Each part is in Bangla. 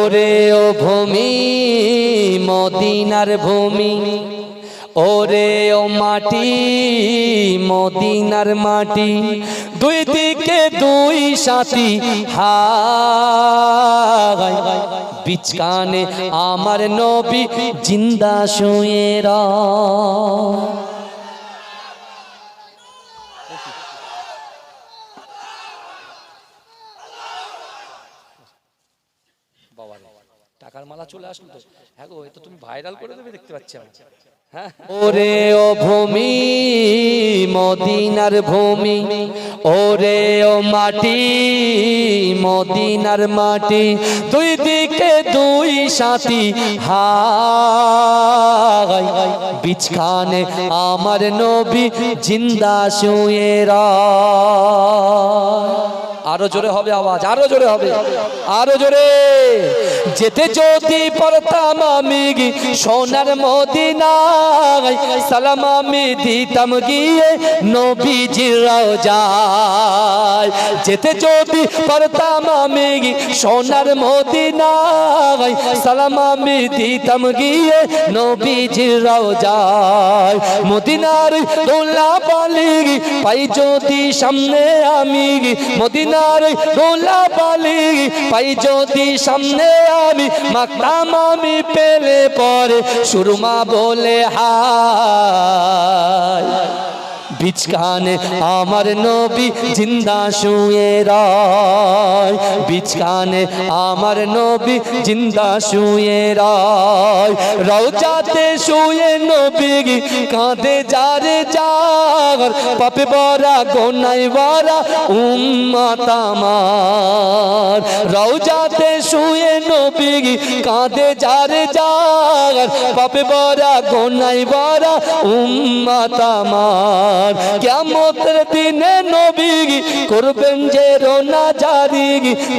ওরে ও ভূমি, মদিনার ভূমি। ওরে ও মাটি, মদিনার মাটি। দুই দিকে দুই সাথী হাই বিচকানে আমার নবী জিন্দা শুয়ে রা। টাকার মালা চলে আসলো তো। হ্যাঁ গো তুমি ভাইরাল করে দেবে, দেখতে পাচ্ছি আমি হ্যাঁ ওরে ও ভূমি, মদিনার ভূমি, ওরে ও মাটি, মদিনার মাটি, দুই দিকে দুই সাথী হাই বিছখানে আমার নবী জিন্দা শুয়ে রায় আরও জোরে হবে আওয়াজ, আরও জোরে হবে। আরও জোরে। যেতে যদি পারতাম আমি সোনার মদিনায়, সালাম আমি দিতাম গিয়ে নবীজির যায় যেতে যদি পারতাম আমি সোনার মদিনায়, সালাম আমি দিতাম গিয়ে নবীজির যায় মদিনার দোলা পালি পাই যদি সামনে আমি মদিনার দোলা পালি পাই যদি সামনে আমি মাকতাম আমি পেলে পরে সুরমা বলে হায়। বিচকানে আমার নবী জিন্দা শুয়ে রায়। বিচকানে আমার নবী জিন্দা শুয়ে রায়। রওজাতে শুয়ে নবী কাঁদে যারে যার পাপে বরা গোনাই বরা উম্মত আমার। রওজাতে শুয়ে নবী কাঁদে যারে যার পাপে বরা গোনাই বরা উম্মত আমার। কেমতের দিনে নবী করবেন যে রোনা জারি।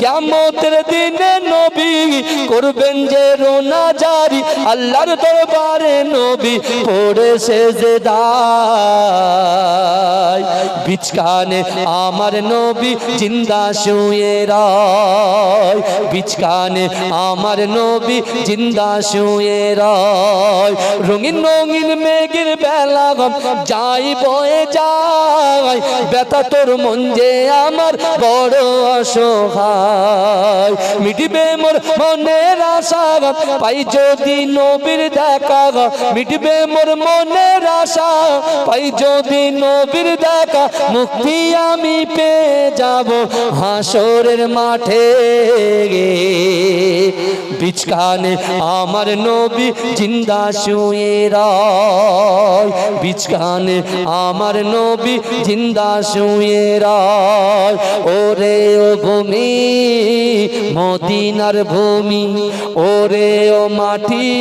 কেমতের দিনে নবী করবেন যে রোনা জারি। আল্লাহর দরবারে নবী পড়ে সে দায় বিচকানে আমার নবী জিন্দা শুয়ে রায়। বিচকানে আমার নবী জিন্দা শুয়ে রায়। রঙিন রঙিন মেঘের বেলা গম যাই বয়ে যায়, ব্যথা তোর মন যে আমার বড় অসহায়। মিটবে মোর মনের আশা পাই যদি নবীর দেখা মিটবে মোর মনের আশা, পাই যদি নবীর দেখা, মুক্তি আমি পেয়ে যাব হাসরের মাঠে গে। বিচকানে আমার নবী জিন্দা শুয়ে রায় বিচকানে আমার নবী জিন্দা শুয়ে রায়। ওরে ও ভূমি, মদিনার ভূমি, ওরে ও মাটি,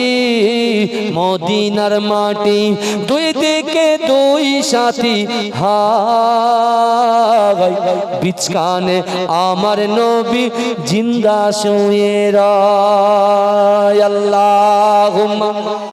মদিনার মাটি, দুই দিকে দুই সাথী হাই বিচকানে আমার নবী জিন্দা শুয়ে রায়। আল্লাহ